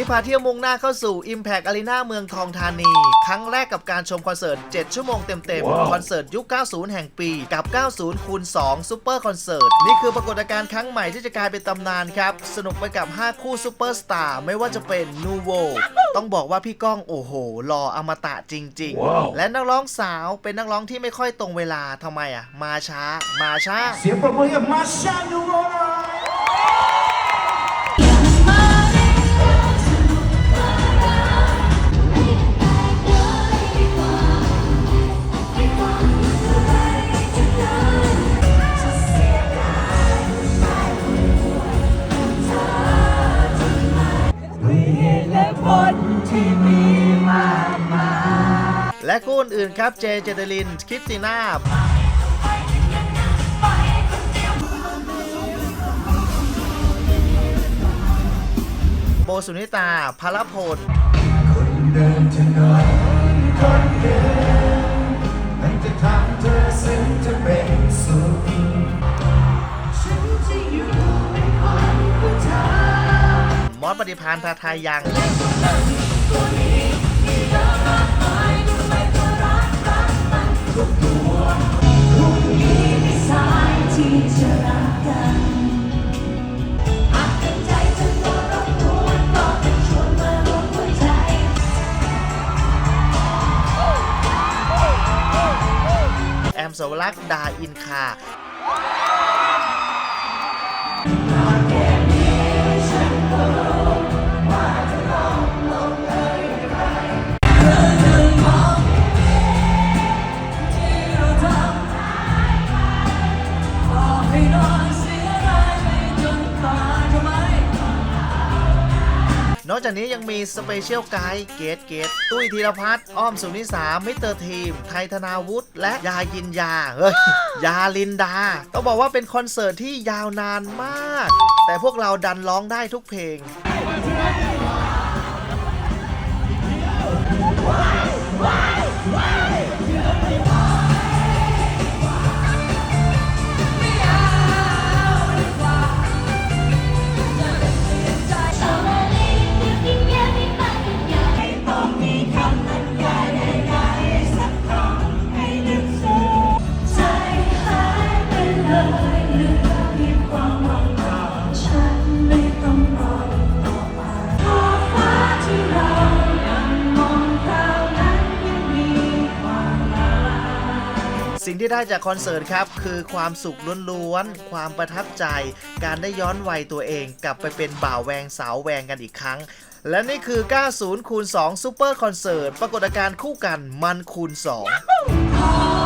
ที่พาเที่ยวมุ่งหน้าเข้าสู่ Impact Arena เมืองทองธานี ครั้งแรกกับการชมคอนเสิร์ต 7 ชั่วโมงเต็มๆ คอนเสิร์ตยุค 90 แห่งปี กับ 90 คูณ 2 ซูเปอร์คอนเสิร์ต นี่คือปรากฏการณ์ครั้งใหม่ที่จะกลายเป็นตำนานครับ สนุกไปกับ 5 คู่ซูเปอร์สตาร์ไม่ว่าจะเป็นนูโวต้องบอกว่าพี่ก้องโอ้โหหล่ออมตะจริง ๆ และนักร้องสาวเป็นนักร้องที่ไม่ค่อยตรงเวลาทำไมอะ มาช้า มาช้า เสียงปรบมือให้กับมาชานูโว หน่มีมากมายและคู่อื่นครับเจเจเดลินคริสติน่าโบสุนิตาพลพลคนเดินถนนคน ปฏิพานพาทายยังแอมโซลักดาอินคา นอกจากนี้ยังมีสเปเชียลไกด์เกตเกตตุ้ยธีรพัฒน์อ้อมสุนิสามิสเตอร์ทีม ไทยธนาวุฒิและยายินยาเฮ้ยยาลินดา ต้องบอกว่าเป็นคอนเสิร์ตที่ยาวนานมาก แต่พวกเราดันร้องได้ทุกเพลง ที่ได้จากคอนเสิร์ตครับ คือความสุขล้วนๆ ความประทับใจ การได้ย้อนวัยตัวเองกลับไปเป็นบ่าวแวงสาวแวงกันอีกครั้ง และนี่คือ 90คูณ2ซูเปอร์คอนเสิร์ตปรากฏการณ์คู่กันมันคูณ 2